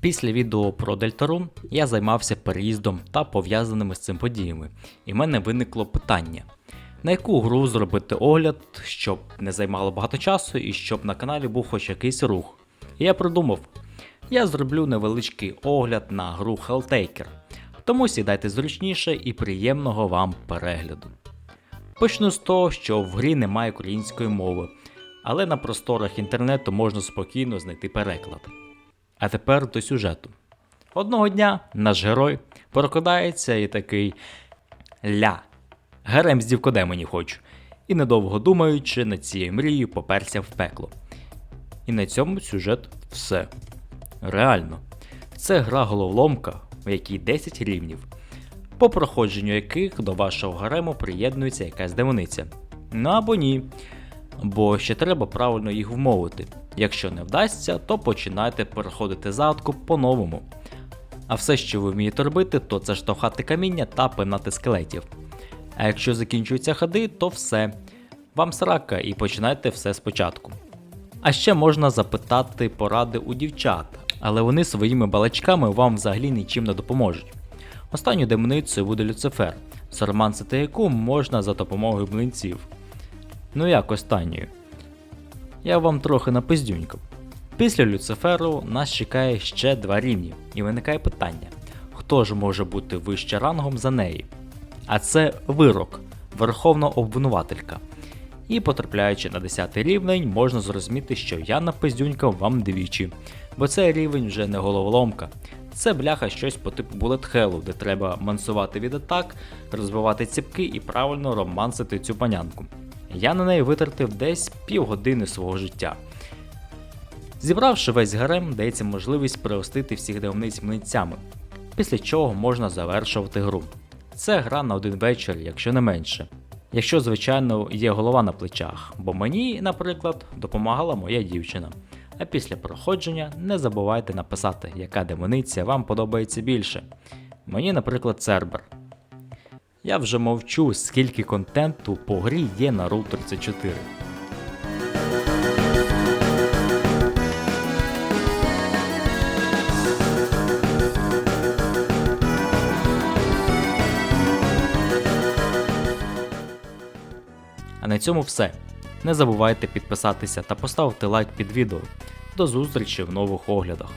Після відео про Дельтарун я займався переїздом та пов'язаними з цим подіями, і в мене виникло питання: на яку гру зробити огляд, щоб не займало багато часу і щоб на каналі був хоч якийсь рух. І я придумав, я зроблю невеличкий огляд на гру Helltaker, тому сідайте зручніше і приємного вам перегляду. Почну з того, що в грі немає української мови, але на просторах інтернету можна спокійно знайти переклад. А тепер до сюжету. Одного дня наш герой прокидається і такий ля. Гарем з дівкодемоні хочу. І недовго думаючи над цією мрією поперся в пекло. І на цьому сюжет все. Реально. Це гра головоломка, в якій 10 рівнів, по проходженню яких до вашого гарему приєднується якась демониця. Ну або ні. Бо ще треба правильно їх вмовити. Якщо не вдасться, то починайте переходити задку по-новому. А все, що ви вмієте робити, то це штовхати каміння та пинати скелетів. А якщо закінчуються ходи, то все. Вам срака і починайте все спочатку. А ще можна запитати поради у дівчат, але вони своїми балачками вам взагалі нічим не допоможуть. Останньою демоницею буде Люцифер, заромансити яку можна за допомогою млинців. Ну як останньою? Я вам трохи напиздюнькав. Після Люциферу нас чекає ще два рівні, і виникає питання: хто ж може бути вище рангом за неї? А це вирок, верховна обвинувателька. І потрапляючи на 10 рівень, можна зрозуміти, що я напиздюнькав вам двічі, бо цей рівень вже не головоломка. Це бляха щось по типу Hell, де треба мансувати від атак, розбивати ціпки і правильно романсити цю панянку. Я на неї витратив десь півгодини свого життя. Зібравши весь гарем, дається можливість пригостити всіх демниць млинцями, після чого можна завершувати гру. Це гра на один вечір, якщо не менше. Якщо, звичайно, є голова на плечах, бо мені, наприклад, допомагала моя дівчина. А після проходження не забувайте написати, яка демониця вам подобається більше. Мені, наприклад, Цербер. Я вже мовчу, скільки контенту по грі є на Route 34. А на цьому все. Не забувайте підписатися та поставити лайк під відео. До зустрічі в нових оглядах.